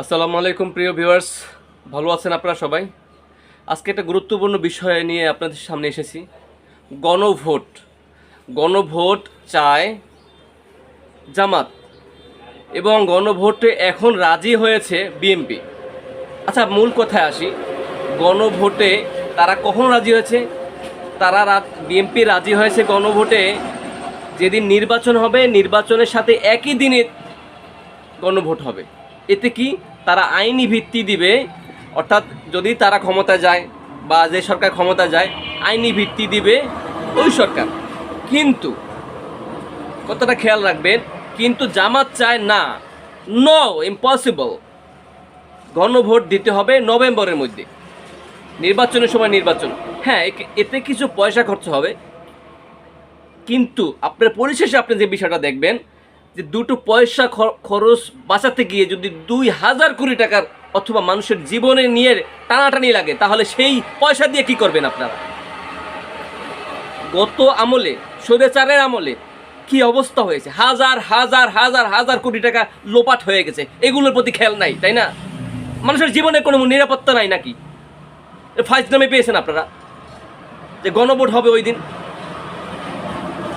আসসালামু আলাইকুম, প্রিয় ভিউয়ার্স। ভালো আছেন আপনারা সবাই? আজকে একটা গুরুত্বপূর্ণ বিষয় নিয়ে আপনাদের সামনে এসেছি। গণভোট। গণভোট চায় জামাত। এবং গণভোটে এখন রাজি হয়েছে বিএমপি আচ্ছা মূল কথায় আসি। গণভোটে তারা কখন রাজি হয়েছে? তারা বিএমপি রাজি হয়েছে গণভোটে। যেদিন নির্বাচন হবে, নির্বাচনের সাথে একই দিনে গণভোট হবে। এতে কি তারা আইনি ভিত্তি দিবে? অর্থাৎ যদি তারা ক্ষমতা যায় বা যে সরকার ক্ষমতা যায়, আইনি ভিত্তি দিবে ওই সরকার। কিন্তু কতটা খেয়াল রাখবেন, কিন্তু জামাত চায় না। নো ইম্পসিবল গণভোট দিতে হবে নভেম্বরের মধ্যে। নির্বাচনের সময় নির্বাচন। হ্যাঁ এতে কিছু পয়সা খরচ হবে। কিন্তু আপনার পরিশেষে আপনি যে বিষয়টা দেখবেন যে দুটো পয়সা খরচ বাঁচাতে গিয়ে যদি দুই হাজার কোটি টাকার অথবা মানুষের জীবনে নিয়ে টানাটানি লাগে, তাহলে সেই পয়সা দিয়ে কি করবেন আপনারা? গত আমলে, স্বৈরাচারের আমলে কি অবস্থা হয়েছে? হাজার হাজার হাজার হাজার কোটি টাকা লোপাট হয়ে গেছে। এগুলোর প্রতি খেয়াল নাই, তাই না? মানুষের জীবনে কোনো নিরাপত্তা নাই নাকি? ফাইজ নামে পেয়েছেন আপনারা? যে গণভোট হবে ওই দিন?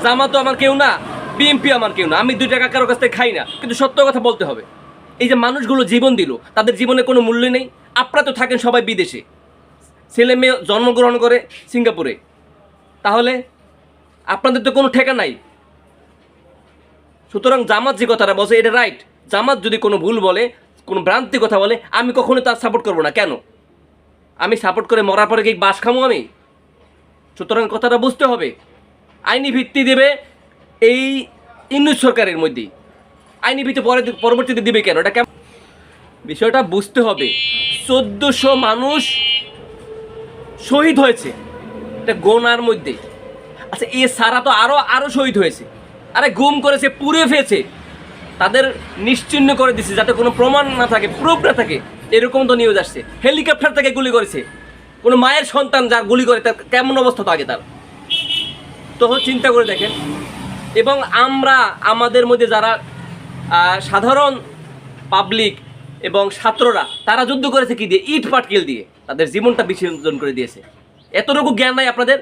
জামা তো আমার কেউ না। বিএনপি আমার কেউ না। আমি দুই টাকা কারও কাছ থেকে খাই না, কিন্তু সত্য কথা বলতে হবে। এই যে মানুষগুলো জীবন দিল, তাদের জীবনে কোনো মূল্য নেই। আপনারা তো থাকেন সবাই বিদেশে। ছেলে মেয়ে জন্মগ্রহণ করে সিঙ্গাপুরে। তাহলে আপনাদের তো কোনো ঠেকা নাই। সুতরাং জামাত যে কথাটা বলছে, এটা রাইট জামাত যদি কোনো ভুল বলে, কোনো ভ্রান্তি কথা বলে, আমি কখনোই তার সাপোর্ট করব না। কেন? আমি সাপোর্ট করে মরার পরে কি বাস খামো আমি? সুতরাং কথাটা বুঝতে হবে। আইনি ভিত্তি দেবে এই ইংলিশ সরকারের মধ্যে। আইনি ভিত্তি পরে পরবর্তীতে দিবে কেন? এটা কেমন বিষয়টা বুঝতে হবে। চোদ্দশো মানুষ শহীদ হয়েছে। এটা গোনার মধ্যে। আচ্ছা এ সারা তো আরও আরও শহীদ হয়েছে। আরে গুম করেছে, পুড়ে ফেয়েছে তাদের নিশ্চিহ্ন করে দিছে, যাতে কোনো প্রমাণ না থাকে, প্রুফ না থাকে। এরকম তো নিউজ আসছে। হেলিকপ্টার থেকে গুলি করেছে। কোনো মায়ের সন্তান যার গুলি করে, তার কেমন অবস্থা থাকে তার? তো চিন্তা করে দেখেন। এবং আমরা আমাদের মধ্যে যারা সাধারণ পাবলিক এবং ছাত্ররা, তারা যুদ্ধ করেছে কি দিয়ে? ইট পাটকেল দিয়ে। তাদের জীবনটা বিসর্জন করে দিয়েছে। এতটুকু জ্ঞান নাই আপনাদের?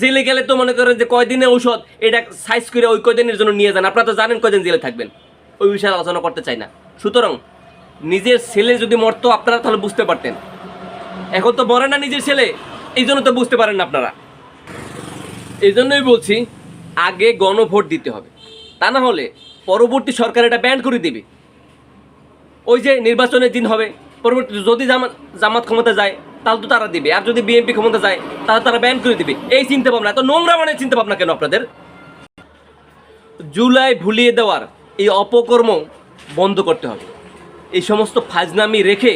জেলে গেলে তো মনে করেন যে কয়দিনের ঔষধ, এটা সাইজ করে ওই কয়দিনের জন্য নিয়ে যান। আপনারা তো জানেন কয়দিন জেলে থাকবেন। ওই বিষয়ে আলোচনা করতে চাই না। সুতরাং, নিজের ছেলে যদি মরতো, আপনারা তাহলে বুঝতে পারতেন। এখন তো মরে না নিজের ছেলে এই জন্য তো বুঝতে পারেন না আপনারা। এই জন্যই বলছি আগে গণভোট দিতে হবে। তা না হলে পরবর্তী সরকার এটা ব্যান করে দেবে। ওই যে নির্বাচনের দিন হবে, পরবর্তী যদি জামাত জামাত ক্ষমতা যায়, তাহলে তো তারা দিবে। আর যদি বিএনপি ক্ষমতা যায়, তাহলে তারা ব্যান করে দিবে। এই চিন্তা ভাবনা এত নোংরা মানে চিন্তা ভাবনা কেন আপনাদের? জুলাই ভুলিয়ে দেওয়ার এই অপকর্ম বন্ধ করতে হবে। এই সমস্ত ফাজনামি রেখে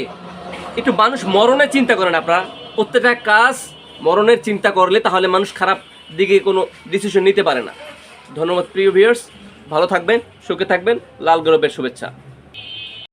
একটু মানুষ মরণের চিন্তা করেন আপনারা। প্রত্যেকটা কাজ মরণের চিন্তা করলে তাহলে মানুষ খারাপ দিকে কোনো ডিসিশন নিতে পারে না। ধন্যবাদ, প্রিয় ভিউয়ার্স ভালো থাকবেন, সুখে থাকবেন। লাল গৌরবের শুভেচ্ছা।